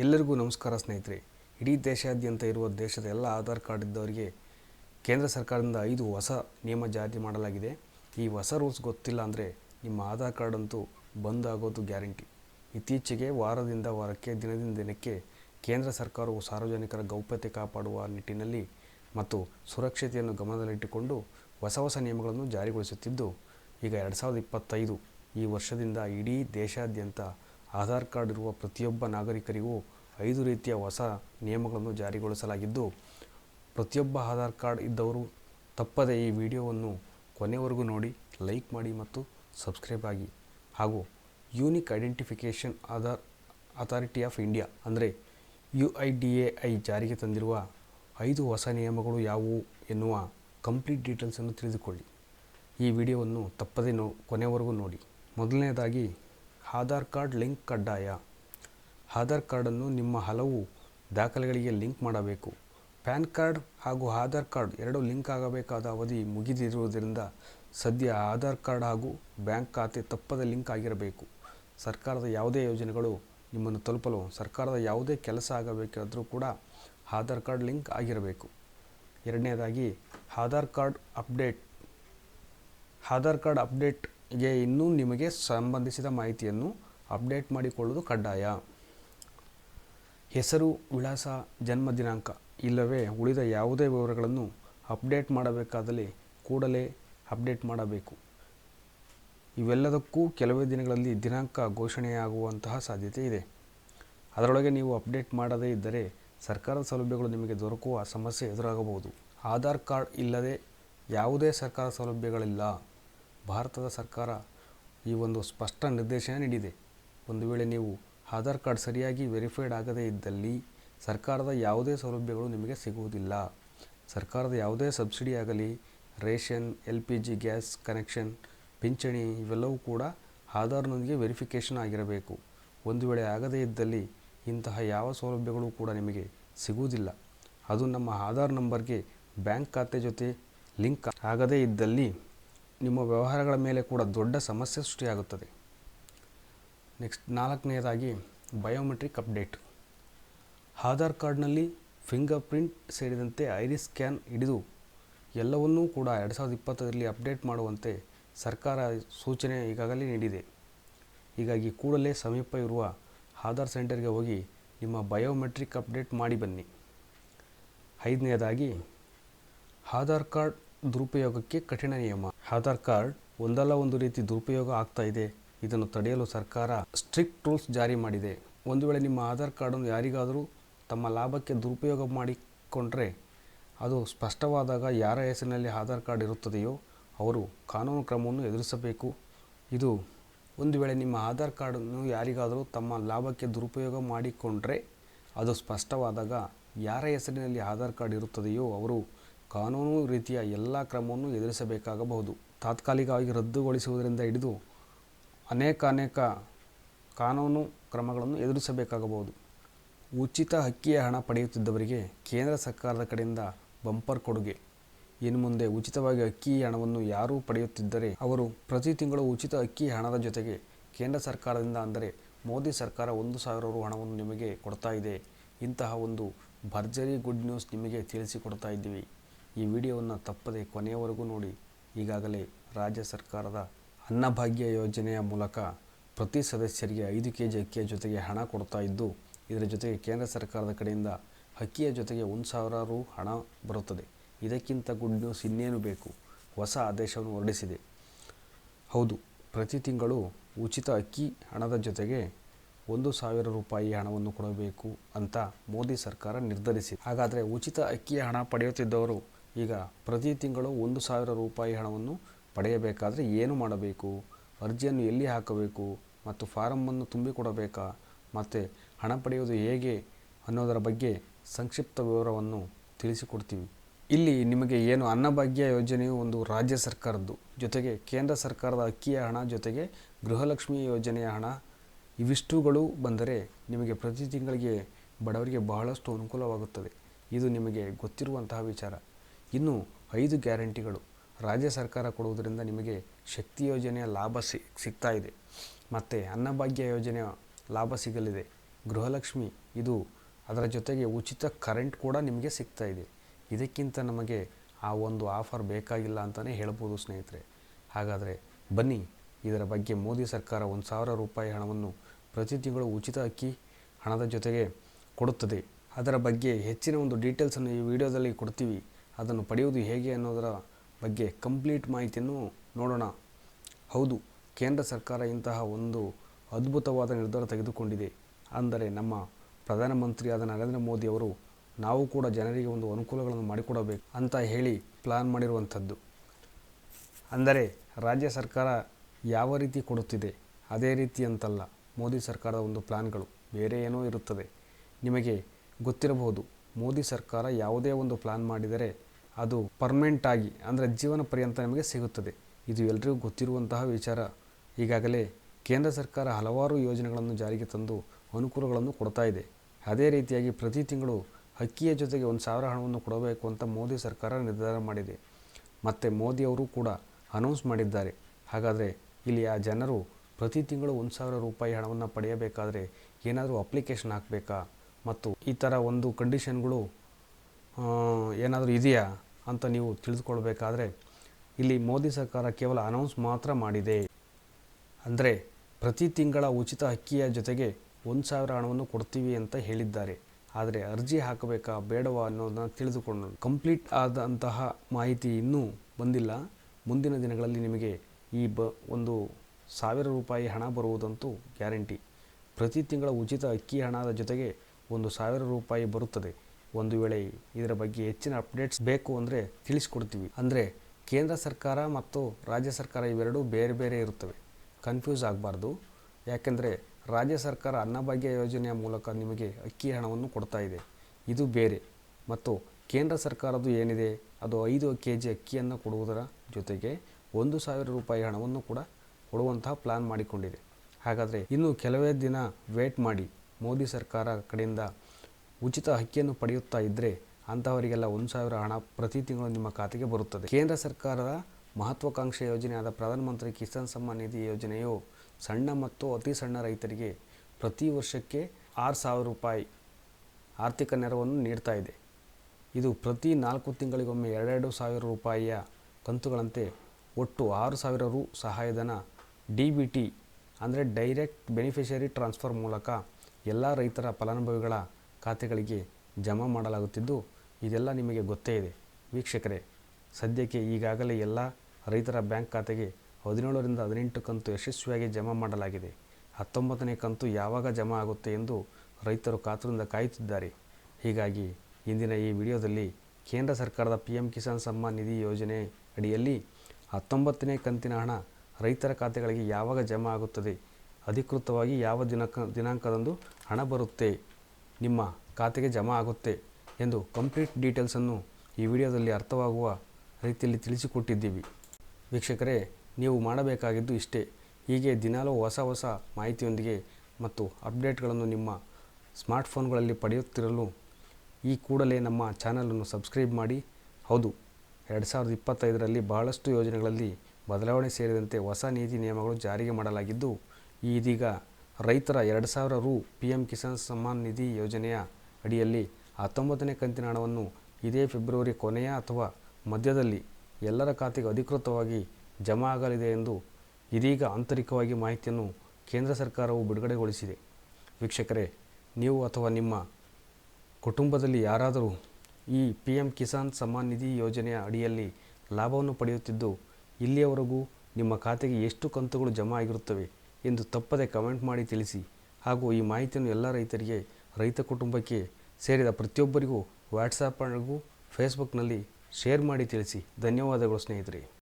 ಎಲ್ಲರಿಗೂ ನಮಸ್ಕಾರ ಸ್ನೇಹಿತರೆ. ಇಡೀ ದೇಶಾದ್ಯಂತ ಇರುವ ದೇಶದ ಎಲ್ಲ ಆಧಾರ್ ಕಾರ್ಡ್ ಇದ್ದವರಿಗೆ ಕೇಂದ್ರ ಸರ್ಕಾರದಿಂದ ಐದು ಹೊಸ ನಿಯಮ ಜಾರಿ ಮಾಡಲಾಗಿದೆ. ಈ ಹೊಸ ರೂಲ್ಸ್ ಗೊತ್ತಿಲ್ಲ ಅಂದರೆ ನಿಮ್ಮ ಆಧಾರ್ ಕಾರ್ಡ್ ಅಂತೂ ಬಂದ್ ಆಗೋದು ಗ್ಯಾರಂಟಿ. ಇತ್ತೀಚೆಗೆ ವಾರದಿಂದ ವಾರಕ್ಕೆ, ದಿನದಿಂದ ದಿನಕ್ಕೆ ಕೇಂದ್ರ ಸರ್ಕಾರವು ಸಾರ್ವಜನಿಕರ ಗೌಪ್ಯತೆ ಕಾಪಾಡುವ ನಿಟ್ಟಿನಲ್ಲಿ ಮತ್ತು ಸುರಕ್ಷತೆಯನ್ನು ಗಮನದಲ್ಲಿಟ್ಟುಕೊಂಡು ಹೊಸ ಹೊಸ ನಿಯಮಗಳನ್ನು ಜಾರಿಗೊಳಿಸುತ್ತಿದ್ದು, ಈಗ ಎರಡು ಸಾವಿರದ ಇಪ್ಪತ್ತೈದು ಈ ವರ್ಷದಿಂದ ಇಡೀ ದೇಶಾದ್ಯಂತ ಆಧಾರ್ ಕಾರ್ಡ್ ಇರುವ ಪ್ರತಿಯೊಬ್ಬ ನಾಗರಿಕರಿಗೂ ಐದು ರೀತಿಯ ಹೊಸ ನಿಯಮಗಳನ್ನು ಜಾರಿಗೊಳಿಸಲಾಗಿದ್ದು, ಪ್ರತಿಯೊಬ್ಬ ಆಧಾರ್ ಕಾರ್ಡ್ ಇದ್ದವರು ತಪ್ಪದೆ ಈ ವಿಡಿಯೋವನ್ನು ಕೊನೆವರೆಗೂ ನೋಡಿ, ಲೈಕ್ ಮಾಡಿ ಮತ್ತು ಸಬ್ಸ್ಕ್ರೈಬ್ ಆಗಿ. ಹಾಗೂ unique identification Aadhaar authority of India ಅಂದರೆ U I D A I ಜಾರಿಗೆ ತಂದಿರುವ ಐದು ಹೊಸ ನಿಯಮಗಳು ಯಾವುವು ಎನ್ನುವ ಕಂಪ್ಲೀಟ್ ಡೀಟೇಲ್ಸನ್ನು ತಿಳಿದುಕೊಳ್ಳಿ. ಈ ವಿಡಿಯೋವನ್ನು ತಪ್ಪದೇ ನೋ, ಕೊನೆವರೆಗೂ ನೋಡಿ. ಮೊದಲನೇದಾಗಿ ಆಧಾರ್ ಕಾರ್ಡ್ ಲಿಂಕ್ ಕಡ್ಡಾಯ? ಆಧಾರ್ ಕಾರ್ಡನ್ನು ನಿಮ್ಮ ಹಲವು ದಾಖಲೆಗಳಿಗೆ ಲಿಂಕ್ ಮಾಡಬೇಕು. ಪ್ಯಾನ್ ಕಾರ್ಡ್ ಹಾಗೂ ಆಧಾರ್ ಕಾರ್ಡ್ ಎರಡೂ ಲಿಂಕ್ ಆಗಬೇಕಾದ ಅವಧಿ ಮುಗಿದಿರುವುದರಿಂದ ಸದ್ಯ ಆಧಾರ್ ಕಾರ್ಡ್ ಹಾಗೂ ಬ್ಯಾಂಕ್ ಖಾತೆ ತಪ್ಪದ ಲಿಂಕ್ ಆಗಿರಬೇಕು. ಸರ್ಕಾರದ ಯಾವುದೇ ಯೋಜನೆಗಳು ನಿಮ್ಮನ್ನು ತಲುಪಲು ಸರ್ಕಾರದ ಯಾವುದೇ ಕೆಲಸ ಆಗಬೇಕಾದರೂ ಕೂಡ ಆಧಾರ್ ಕಾರ್ಡ್ ಲಿಂಕ್ ಆಗಿರಬೇಕು. ಎರಡನೇದಾಗಿ, Aadhaar card update Aadhaar card ಅಪ್ಡೇಟ್ಗೆ ಇನ್ನೂ ನಿಮಗೆ ಸಂಬಂಧಿಸಿದ ಮಾಹಿತಿಯನ್ನು ಅಪ್ಡೇಟ್ ಮಾಡಿಕೊಳ್ಳುವುದು ಕಡ್ಡಾಯ. ಹೆಸರು, ವಿಳಾಸ, ಜನ್ಮ ದಿನಾಂಕ ಇಲ್ಲವೇ ಉಳಿದ ಯಾವುದೇ ವಿವರಗಳನ್ನು ಅಪ್ಡೇಟ್ ಮಾಡಬೇಕಾದಲ್ಲಿ ಕೂಡಲೇ ಅಪ್ಡೇಟ್ ಮಾಡಬೇಕು. ಇವೆಲ್ಲದಕ್ಕೂ ಕೆಲವೇ ದಿನಗಳಲ್ಲಿ ದಿನಾಂಕ ಘೋಷಣೆಯಾಗುವಂತಹ ಸಾಧ್ಯತೆ ಇದೆ. ಅದರೊಳಗೆ ನೀವು ಅಪ್ಡೇಟ್ ಮಾಡದೇ ಇದ್ದರೆ ಸರ್ಕಾರದ ಸೌಲಭ್ಯಗಳು ನಿಮಗೆ ದೊರಕುವ ಸಮಸ್ಯೆ ಎದುರಾಗಬಹುದು. ಆಧಾರ್ ಕಾರ್ಡ್ ಇಲ್ಲದೆ ಯಾವುದೇ ಸರ್ಕಾರ ಸೌಲಭ್ಯಗಳಿಲ್ಲ. ಭಾರತದ ಸರ್ಕಾರ ಈ ಒಂದು ಸ್ಪಷ್ಟ ನಿರ್ದೇಶನ ನೀಡಿದೆ. ಒಂದು ವೇಳೆ ನೀವು ಆಧಾರ್ ಕಾರ್ಡ್ ಸರಿಯಾಗಿ ವೆರಿಫೈಡ್ ಆಗದೇ ಇದ್ದಲ್ಲಿ ಸರ್ಕಾರದ ಯಾವುದೇ ಸೌಲಭ್ಯಗಳು ನಿಮಗೆ ಸಿಗುವುದಿಲ್ಲ. ಸರ್ಕಾರದ ಯಾವುದೇ ಸಬ್ಸಿಡಿ ಆಗಲಿ, ration, L P G, gas, connection, ಪಿಂಚಣಿ ಇವೆಲ್ಲವೂ ಕೂಡ ಆಧಾರ್ನೊಂದಿಗೆ ವೆರಿಫಿಕೇಷನ್ ಆಗಿರಬೇಕು. ಒಂದು ವೇಳೆ ಆಗದೇ ಇದ್ದಲ್ಲಿ ಇಂತಹ ಯಾವ ಸೌಲಭ್ಯಗಳು ಕೂಡ ನಿಮಗೆ ಸಿಗುವುದಿಲ್ಲ. ಅದು ನಮ್ಮ ಆಧಾರ್ ನಂಬರ್ಗೆ ಬ್ಯಾಂಕ್ ಖಾತೆ ಜೊತೆ ಲಿಂಕ್ ಆಗದೇ ಇದ್ದಲ್ಲಿ ನಿಮ್ಮ ವ್ಯವಹಾರಗಳ ಮೇಲೆ ಕೂಡ ದೊಡ್ಡ ಸಮಸ್ಯೆ ಸೃಷ್ಟಿಯಾಗುತ್ತದೆ. ನೆಕ್ಸ್ಟ್ ನಾಲ್ಕನೆಯದಾಗಿ ಬಯೋಮೆಟ್ರಿಕ್ ಅಪ್ಡೇಟ್. ಆಧಾರ್ ಕಾರ್ಡ್ನಲ್ಲಿ ಫಿಂಗರ್ ಪ್ರಿಂಟ್ ಸೇರಿದಂತೆ ಐರಿಸ್ ಸ್ಕ್ಯಾನ್ ಹಿಡಿದು ಎಲ್ಲವನ್ನೂ ಕೂಡ ಎರಡು ಸಾವಿರದ ಇಪ್ಪತ್ತರಲ್ಲಿ ಅಪ್ಡೇಟ್ ಮಾಡುವಂತೆ ಸರ್ಕಾರ ಸೂಚನೆ ಈಗಾಗಲೇ ನೀಡಿದೆ. ಹೀಗಾಗಿ ಕೂಡಲೇ ಸಮೀಪ ಇರುವ ಆಧಾರ್ ಸೆಂಟರ್ಗೆ ಹೋಗಿ ನಿಮ್ಮ ಬಯೋಮೆಟ್ರಿಕ್ ಅಪ್ಡೇಟ್ ಮಾಡಿ ಬನ್ನಿ. ಐದನೆಯದಾಗಿ ಆಧಾರ್ ಕಾರ್ಡ್ ದುರುಪಯೋಗಕ್ಕೆ ಕಠಿಣ ನಿಯಮ. ಆಧಾರ್ ಕಾರ್ಡ್ ಒಂದಲ್ಲ ಒಂದು ರೀತಿ ದುರುಪಯೋಗ ಆಗ್ತಾ ಇದೆ. ಇದನ್ನು ತಡೆಯಲು ಸರ್ಕಾರ ಸ್ಟ್ರಿಕ್ಟ್ ರೂಲ್ಸ್ ಜಾರಿ ಮಾಡಿದೆ. ಒಂದು ವೇಳೆ ನಿಮ್ಮ ಆಧಾರ್ ಕಾರ್ಡನ್ನು ಯಾರಿಗಾದರೂ ತಮ್ಮ ಲಾಭಕ್ಕೆ ದುರುಪಯೋಗ ಮಾಡಿಕೊಂಡ್ರೆ ಅದು ಸ್ಪಷ್ಟವಾದಾಗ ಯಾರ ಹೆಸರಿನಲ್ಲಿ ಆಧಾರ್ ಕಾರ್ಡ್ ಇರುತ್ತದೆಯೋ ಅವರು ಕಾನೂನು ಕ್ರಮವನ್ನು ಎದುರಿಸಬೇಕು. ಇದು ಒಂದು ವೇಳೆ ನಿಮ್ಮ ಆಧಾರ್ ಕಾರ್ಡನ್ನು ಯಾರಿಗಾದರೂ ತಮ್ಮ ಲಾಭಕ್ಕೆ ದುರುಪಯೋಗ ಮಾಡಿಕೊಂಡ್ರೆ ಅದು ಸ್ಪಷ್ಟವಾದಾಗ ಯಾರ ಹೆಸರಿನಲ್ಲಿ ಆಧಾರ್ ಕಾರ್ಡ್ ಇರುತ್ತದೆಯೋ ಅವರು ಕಾನೂನು ರೀತಿಯ ಎಲ್ಲ ಕ್ರಮವನ್ನು ಎದುರಿಸಬೇಕಾಗಬಹುದು. ತಾತ್ಕಾಲಿಕವಾಗಿ ರದ್ದುಗೊಳಿಸುವುದರಿಂದ ಹಿಡಿದು ಅನೇಕ ಅನೇಕ ಕಾನೂನು ಕ್ರಮಗಳನ್ನು ಎದುರಿಸಬೇಕಾಗಬಹುದು. ಉಚಿತ ಅಕ್ಕಿಯ ಹಣ ಪಡೆಯುತ್ತಿದ್ದವರಿಗೆ ಕೇಂದ್ರ ಸರ್ಕಾರದ ಕಡೆಯಿಂದ ಬಂಪರ್ ಕೊಡುಗೆ. ಇನ್ನು ಮುಂದೆ ಉಚಿತವಾಗಿ ಅಕ್ಕಿ ಹಣವನ್ನು ಯಾರೂ ಪಡೆಯುತ್ತಿದ್ದರೆ ಅವರು ಪ್ರತಿ ತಿಂಗಳು ಉಚಿತ ಅಕ್ಕಿ ಹಣದ ಜೊತೆಗೆ ಕೇಂದ್ರ ಸರ್ಕಾರದಿಂದ ಅಂದರೆ ಮೋದಿ ಸರ್ಕಾರ ಒಂದು ಸಾವಿರ ರು ಹಣವನ್ನು ನಿಮಗೆ ಕೊಡ್ತಾ ಇದೆ. ಇಂತಹ ಒಂದು ಭರ್ಜರಿ ಗುಡ್ ನ್ಯೂಸ್ ನಿಮಗೆ ತಿಳಿಸಿಕೊಡ್ತಾ ಇದ್ದೀವಿ. ಈ ವಿಡಿಯೋವನ್ನು ತಪ್ಪದೆ ಕೊನೆಯವರೆಗೂ ನೋಡಿ. ಈಗಾಗಲೇ ರಾಜ್ಯ ಸರ್ಕಾರದ ಅನ್ನಭಾಗ್ಯ ಯೋಜನೆಯ ಮೂಲಕ ಪ್ರತಿ ಸದಸ್ಯರಿಗೆ ಐದು ಕೆ ಜಿ ಅಕ್ಕಿಯ ಜೊತೆಗೆ ಹಣ ಕೊಡ್ತಾ ಇದ್ದು, ಇದರ ಜೊತೆಗೆ ಕೇಂದ್ರ ಸರ್ಕಾರದ ಕಡೆಯಿಂದ ಅಕ್ಕಿಯ ಜೊತೆಗೆ ಒಂದು ಸಾವಿರ ರು ಹಣ ಬರುತ್ತದೆ. ಇದಕ್ಕಿಂತ ಗುಡ್ ನ್ಯೂಸ್ ಇನ್ನೇನು ಬೇಕು? ಹೊಸ ಆದೇಶವನ್ನು ಹೊರಡಿಸಿದೆ. ಹೌದು, ಪ್ರತಿ ತಿಂಗಳು ಉಚಿತ ಅಕ್ಕಿ ಹಣದ ಜೊತೆಗೆ ಒಂದು ಸಾವಿರ ರೂಪಾಯಿ ಹಣವನ್ನು ಕೊಡಬೇಕು ಅಂತ ಮೋದಿ ಸರ್ಕಾರ ನಿರ್ಧರಿಸಿದೆ. ಹಾಗಾದರೆ ಉಚಿತ ಅಕ್ಕಿಯ ಹಣ ಪಡೆಯುತ್ತಿದ್ದವರು ಈಗ ಪ್ರತಿ ತಿಂಗಳು ಒಂದು ಸಾವಿರ ರೂಪಾಯಿ ಹಣವನ್ನು ಪಡೆಯಬೇಕಾದರೆ ಏನು ಮಾಡಬೇಕು? ಅರ್ಜಿಯನ್ನು ಎಲ್ಲಿ ಹಾಕಬೇಕು? ಮತ್ತು ಫಾರಮ್ಮನ್ನು ತುಂಬಿಕೊಡಬೇಕಾ? ಮತ್ತು ಹಣ ಪಡೆಯುವುದು ಹೇಗೆ ಅನ್ನೋದರ ಬಗ್ಗೆ ಸಂಕ್ಷಿಪ್ತ ವಿವರವನ್ನು ತಿಳಿಸಿಕೊಡ್ತೀವಿ. ಇಲ್ಲಿ ನಿಮಗೆ ಏನು ಅನ್ನಭಾಗ್ಯ ಯೋಜನೆಯು ಒಂದು ರಾಜ್ಯ ಸರ್ಕಾರದ್ದು. ಜೊತೆಗೆ ಕೇಂದ್ರ ಸರ್ಕಾರದ ಅಕ್ಕಿಯ ಹಣ, ಜೊತೆಗೆ ಗೃಹಲಕ್ಷ್ಮಿ ಯೋಜನೆಯ ಹಣ, ಇವಿಷ್ಟುಗಳು ಬಂದರೆ ನಿಮಗೆ ಪ್ರತಿ ತಿಂಗಳಿಗೆ ಬಡವರಿಗೆ ಬಹಳಷ್ಟು ಅನುಕೂಲವಾಗುತ್ತದೆ. ಇದು ನಿಮಗೆ ಗೊತ್ತಿರುವಂತಹ ವಿಚಾರ. ಇನ್ನು ಐದು ಗ್ಯಾರಂಟಿಗಳು ರಾಜ್ಯ ಸರ್ಕಾರ ಕೊಡುವುದರಿಂದ ನಿಮಗೆ ಶಕ್ತಿ ಯೋಜನೆಯ ಲಾಭ ಸಿಗ್ತಾ ಇದೆ. ಮತ್ತು ಅನ್ನಭಾಗ್ಯ ಯೋಜನೆಯ ಲಾಭ ಸಿಗಲಿದೆ. ಗೃಹಲಕ್ಷ್ಮಿ, ಇದು ಅದರ ಜೊತೆಗೆ ಉಚಿತ ಕರೆಂಟ್ ಕೂಡ ನಿಮಗೆ ಸಿಗ್ತಾ ಇದೆ. ಇದಕ್ಕಿಂತ ನಮಗೆ ಆ ಒಂದು ಆಫರ್ ಬೇಕಾಗಿಲ್ಲ ಅಂತಲೇ ಹೇಳ್ಬೋದು ಸ್ನೇಹಿತರೆ. ಹಾಗಾದರೆ ಬನ್ನಿ, ಇದರ ಬಗ್ಗೆ ಮೋದಿ ಸರ್ಕಾರ ಒಂದು ಸಾವಿರ ರೂಪಾಯಿ ಹಣವನ್ನು ಪ್ರತಿ ತಿಂಗಳು ಉಚಿತ ಅಕ್ಕಿ ಹಣದ ಜೊತೆಗೆ ಕೊಡುತ್ತದೆ. ಅದರ ಬಗ್ಗೆ ಹೆಚ್ಚಿನ ಒಂದು ಡೀಟೇಲ್ಸನ್ನು ಈ ವಿಡಿಯೋದಲ್ಲಿ ಕೊಡ್ತೀವಿ. ಅದನ್ನು ಪಡೆಯುವುದು ಹೇಗೆ ಅನ್ನೋದರ ಬಗ್ಗೆ ಕಂಪ್ಲೀಟ್ ಮಾಹಿತಿಯನ್ನು ನೋಡೋಣ. ಹೌದು, ಕೇಂದ್ರ ಸರ್ಕಾರ ಇಂತಹ ಒಂದು ಅದ್ಭುತವಾದ ನಿರ್ಧಾರ ತೆಗೆದುಕೊಂಡಿದೆ. ಅಂದರೆ ನಮ್ಮ ಪ್ರಧಾನಮಂತ್ರಿಯಾದ ನರೇಂದ್ರ ಮೋದಿ ಅವರು, ನಾವು ಕೂಡ ಜನರಿಗೆ ಒಂದು ಅನುಕೂಲಗಳನ್ನು ಮಾಡಿಕೊಡಬೇಕು ಅಂತ ಹೇಳಿ ಪ್ಲಾನ್ ಮಾಡಿರುವಂಥದ್ದು. ಅಂದರೆ ರಾಜ್ಯ ಸರ್ಕಾರ ಯಾವ ರೀತಿ ಕೊಡುತ್ತಿದೆ? ಅದೇ ರೀತಿ ಅಂತಲ್ಲ, ಮೋದಿ ಸರ್ಕಾರದ ಒಂದು ಪ್ಲಾನ್ಗಳು ಬೇರೆ ಏನೋ ಇರುತ್ತದೆ. ನಿಮಗೆ ಗೊತ್ತಿರಬಹುದು, ಮೋದಿ ಸರ್ಕಾರ ಯಾವುದೇ ಒಂದು ಪ್ಲಾನ್ ಮಾಡಿದರೆ ಅದು ಪರ್ಮನೆಂಟ್ ಆಗಿ, ಅಂದರೆ ಜೀವನ ಪರ್ಯಂತ ನಿಮಗೆ ಸಿಗುತ್ತದೆ. ಇದು ಎಲ್ಲರಿಗೂ ಗೊತ್ತಿರುವಂತಹ ವಿಚಾರ. ಈಗಾಗಲೇ ಕೇಂದ್ರ ಸರ್ಕಾರ ಹಲವಾರು ಯೋಜನೆಗಳನ್ನು ಜಾರಿಗೆ ತಂದು ಅನುಕೂಲಗಳನ್ನು ಕೊಡ್ತಾ ಇದೆ. ಅದೇ ರೀತಿಯಾಗಿ ಪ್ರತಿ ತಿಂಗಳು ಅಕ್ಕಿಯ ಜೊತೆಗೆ ಒಂದು ಸಾವಿರ ಹಣವನ್ನು ಕೊಡಬೇಕು ಅಂತ ಮೋದಿ ಸರ್ಕಾರ ನಿರ್ಧಾರ ಮಾಡಿದೆ. ಮತ್ತು ಮೋದಿಯವರು ಕೂಡ ಅನೌನ್ಸ್ ಮಾಡಿದ್ದಾರೆ. ಹಾಗಾದರೆ ಇಲ್ಲಿ ಆ ಜನರು ಪ್ರತಿ ತಿಂಗಳು ಒಂದು ಸಾವಿರ ರೂಪಾಯಿ ಹಣವನ್ನು ಪಡೆಯಬೇಕಾದರೆ ಏನಾದರೂ ಅಪ್ಲಿಕೇಶನ್ ಹಾಕಬೇಕಾ? ಮತ್ತು ಈ ಥರ ಒಂದು ಕಂಡೀಷನ್ಗಳು ಏನಾದರೂ ಇದೆಯಾ ಅಂತ ನೀವು ತಿಳಿದುಕೊಳ್ಬೇಕಾದ್ರೆ ಇಲ್ಲಿ ಮೋದಿ ಸರ್ಕಾರ ಕೇವಲ ಅನೌನ್ಸ್ ಮಾತ್ರ ಮಾಡಿದೆ. ಅಂದರೆ ಪ್ರತಿ ತಿಂಗಳ ಉಚಿತ ಅಕ್ಕಿಯ ಜೊತೆಗೆ ಒಂದು ಸಾವಿರ ಹಣವನ್ನು ಕೊಡ್ತೀವಿ ಅಂತ ಹೇಳಿದ್ದಾರೆ. ಆದರೆ ಅರ್ಜಿ ಹಾಕಬೇಕಾ ಬೇಡವಾ ಅನ್ನೋದನ್ನು ತಿಳಿದುಕೊಂಡು ಕಂಪ್ಲೀಟ್ ಆದಂತಹ ಮಾಹಿತಿ ಇನ್ನೂ ಬಂದಿಲ್ಲ. ಮುಂದಿನ ದಿನಗಳಲ್ಲಿ ನಿಮಗೆ ಈ ಬ, ಒಂದು ಸಾವಿರ ರೂಪಾಯಿ ಹಣ ಬರುವುದಂತೂ ಗ್ಯಾರಂಟಿ. ಪ್ರತಿ ತಿಂಗಳ ಉಚಿತ ಅಕ್ಕಿ ಹಣದ ಜೊತೆಗೆ ಒಂದು ಸಾವಿರ ರೂಪಾಯಿ ಬರುತ್ತದೆ. ಒಂದು ವೇಳೆ ಇದರ ಬಗ್ಗೆ ಹೆಚ್ಚಿನ ಅಪ್ಡೇಟ್ಸ್ ಬೇಕು ಅಂದರೆ ತಿಳಿಸ್ಕೊಡ್ತೀವಿ. ಅಂದರೆ ಕೇಂದ್ರ ಸರ್ಕಾರ ಮತ್ತು ರಾಜ್ಯ ಸರ್ಕಾರ ಇವೆರಡೂ ಬೇರೆ ಬೇರೆ ಇರುತ್ತವೆ. ಕನ್ಫ್ಯೂಸ್ ಆಗಬಾರ್ದು. ಯಾಕೆಂದರೆ ರಾಜ್ಯ ಸರ್ಕಾರ ಅನ್ನಭಾಗ್ಯ ಯೋಜನೆಯ ಮೂಲಕ ನಿಮಗೆ ಅಕ್ಕಿ ಹಣವನ್ನು ಕೊಡ್ತಾ ಇದೆ. ಇದು ಬೇರೆ. ಮತ್ತು ಕೇಂದ್ರ ಸರ್ಕಾರದ್ದು ಏನಿದೆ? ಅದು ಐದು ಕೆ ಜಿ ಅಕ್ಕಿಯನ್ನು ಕೊಡುವುದರ ಜೊತೆಗೆ ಒಂದು ಸಾವಿರ ರೂಪಾಯಿ ಹಣವನ್ನು ಕೂಡ ಕೊಡುವಂತಹ ಪ್ಲಾನ್ ಮಾಡಿಕೊಂಡಿದೆ. ಹಾಗಾದರೆ ಇನ್ನು ಕೆಲವೇ ದಿನ ವೇಟ್ ಮಾಡಿ ಮೋದಿ ಸರ್ಕಾರ ಕಡೆಯಿಂದ ಉಚಿತ ಅಕ್ಕಿಯನ್ನು ಪಡೆಯುತ್ತಾ ಇದ್ದರೆ ಅಂಥವರಿಗೆಲ್ಲ ಒಂದು ಸಾವಿರ ಹಣ ಪ್ರತಿ ತಿಂಗಳು ನಿಮ್ಮ ಖಾತೆಗೆ ಬರುತ್ತದೆ. ಕೇಂದ್ರ ಸರ್ಕಾರದ ಮಹತ್ವಾಕಾಂಕ್ಷೆ ಯೋಜನೆಯಾದ ಪ್ರಧಾನಮಂತ್ರಿ ಕಿಸಾನ್ ಸಮ್ಮಾನ್ ನಿಧಿ ಯೋಜನೆಯು ಸಣ್ಣ ಮತ್ತು ಅತಿ ಸಣ್ಣ ರೈತರಿಗೆ ಪ್ರತಿ ವರ್ಷಕ್ಕೆ ಆರು ಸಾವಿರ ರೂಪಾಯಿ ಆರ್ಥಿಕ ನೆರವನ್ನು ನೀಡ್ತಾ ಇದೆ. ಇದು ಪ್ರತಿ ನಾಲ್ಕು ತಿಂಗಳಿಗೊಮ್ಮೆ ಎರಡೆರಡು ಸಾವಿರ ರೂಪಾಯಿಯ ಕಂತುಗಳಂತೆ ಒಟ್ಟು ಆರು ಸಾವಿರ ರು ಸಹಾಯಧನ ಡಿ ಬಿ ಟಿ ಅಂದರೆ ಡೈರೆಕ್ಟ್ ಬೆನಿಫಿಷರಿ ಟ್ರಾನ್ಸ್ಫರ್ ಮೂಲಕ ಎಲ್ಲ ರೈತರ ಫಲಾನುಭವಿಗಳ ಖಾತೆಗಳಿಗೆ ಜಮಾ ಮಾಡಲಾಗುತ್ತಿದ್ದು, ಇದೆಲ್ಲ ನಿಮಗೆ ಗೊತ್ತೇ ಇದೆ. ವೀಕ್ಷಕರೇ, ಸದ್ಯಕ್ಕೆ ಈಗಾಗಲೇ ಎಲ್ಲ ರೈತರ ಬ್ಯಾಂಕ್ ಖಾತೆಗೆ ಹದಿನೇಳರಿಂದ ಹದಿನೆಂಟು ಕಂತು ಯಶಸ್ವಿಯಾಗಿ ಜಮಾ ಮಾಡಲಾಗಿದೆ. ಹತ್ತೊಂಬತ್ತನೇ ಕಂತು ಯಾವಾಗ ಜಮಾ ಆಗುತ್ತೆ ಎಂದು ರೈತರು ಕಾತುರಿಂದ ಕಾಯುತ್ತಿದ್ದಾರೆ. ಹೀಗಾಗಿ ಇಂದಿನ ಈ ವಿಡಿಯೋದಲ್ಲಿ ಕೇಂದ್ರ ಸರ್ಕಾರದ ಪಿ ಎಂ ಕಿಸಾನ್ ಸಮ್ಮಾನ್ ನಿಧಿ ಯೋಜನೆ ಅಡಿಯಲ್ಲಿ ಹತ್ತೊಂಬತ್ತನೇ ಕಂತಿನ ಹಣ ರೈತರ ಖಾತೆಗಳಿಗೆ ಯಾವಾಗ ಜಮಾ ಆಗುತ್ತದೆ, ಅಧಿಕೃತವಾಗಿ ಯಾವ ದಿನಾಂಕ ದಿನಾಂಕದಂದು ಹಣ ಬರುತ್ತೆ ನಿಮ್ಮ ಖಾತೆಗೆ ಜಮಾ ಆಗುತ್ತೆ ಎಂದು ಕಂಪ್ಲೀಟ್ ಡೀಟೇಲ್ಸನ್ನು ಈ ವಿಡಿಯೋದಲ್ಲಿ ಅರ್ಥವಾಗುವ ರೀತಿಯಲ್ಲಿ ತಿಳಿಸಿಕೊಟ್ಟಿದ್ದೀವಿ. ವೀಕ್ಷಕರೇ, ನೀವು ಮಾಡಬೇಕಾಗಿದ್ದು ಇಷ್ಟೇ. ಹೀಗೆ ದಿನಾಲೂ ಹೊಸ ಹೊಸ ಮಾಹಿತಿಯೊಂದಿಗೆ ಮತ್ತು ಅಪ್ಡೇಟ್ಗಳನ್ನು ನಿಮ್ಮ ಸ್ಮಾರ್ಟ್ಫೋನ್ಗಳಲ್ಲಿ ಪಡೆಯುತ್ತಿರಲು ಈ ಕೂಡಲೇ ನಮ್ಮ ಚಾನಲನ್ನು ಸಬ್ಸ್ಕ್ರೈಬ್ ಮಾಡಿ. ಹೌದು, ಎರಡು ಸಾವಿರದ ಇಪ್ಪತ್ತೈದರಲ್ಲಿ ಬಹಳಷ್ಟು ಯೋಜನೆಗಳಲ್ಲಿ ಬದಲಾವಣೆ ಸೇರಿದಂತೆ ಹೊಸ ನೀತಿ ನಿಯಮಗಳು ಜಾರಿಗೆ ಮಾಡಲಾಗಿದ್ದು, ಇದೀಗ ರೈತರ ಎರಡು ಸಾವಿರ ರು ಪಿ ಎಂ ಕಿಸಾನ್ ಸಮ್ಮಾನ್ ನಿಧಿ ಯೋಜನೆಯ ಅಡಿಯಲ್ಲಿ ಹತ್ತೊಂಬತ್ತನೇ ಕಂತಿನ ಹಣವನ್ನು ಇದೇ ಫೆಬ್ರವರಿ ಕೊನೆಯ ಅಥವಾ ಮಧ್ಯದಲ್ಲಿ ಎಲ್ಲರ ಖಾತೆಗೆ ಅಧಿಕೃತವಾಗಿ ಜಮಾ ಆಗಲಿದೆ ಎಂದು ಇದೀಗ ಆಂತರಿಕವಾಗಿ ಮಾಹಿತಿಯನ್ನು ಕೇಂದ್ರ ಸರ್ಕಾರವು ಬಿಡುಗಡೆಗೊಳಿಸಿದೆ. ವೀಕ್ಷಕರೇ, ನೀವು ಅಥವಾ ನಿಮ್ಮ ಕುಟುಂಬದಲ್ಲಿ ಯಾರಾದರೂ ಈ ಪಿ ಎಂ ಕಿಸಾನ್ ಸಮ್ಮಾನ್ ನಿಧಿ ಯೋಜನೆಯ ಅಡಿಯಲ್ಲಿ ಲಾಭವನ್ನು ಪಡೆಯುತ್ತಿದ್ದು, ಇಲ್ಲಿಯವರೆಗೂ ನಿಮ್ಮ ಖಾತೆಗೆ ಎಷ್ಟು ಕಂತುಗಳು ಜಮಾ ಆಗಿರುತ್ತವೆ? ಎಂದು ತಪ್ಪದೆ ಕಮೆಂಟ್ ಮಾಡಿ ತಿಳಿಸಿ ಹಾಗೂ ಈ ಮಾಹಿತಿಯನ್ನು ಎಲ್ಲ ರೈತರಿಗೆ, ರೈತ ಕುಟುಂಬಕ್ಕೆ ಸೇರಿದ ಪ್ರತಿಯೊಬ್ಬರಿಗೂ ವಾಟ್ಸಾಪ್ ಹಾಗೂ ಫೇಸ್ಬುಕ್ನಲ್ಲಿ ಶೇರ್ ಮಾಡಿ ತಿಳಿಸಿ. ಧನ್ಯವಾದಗಳು ಸ್ನೇಹಿತರೆ.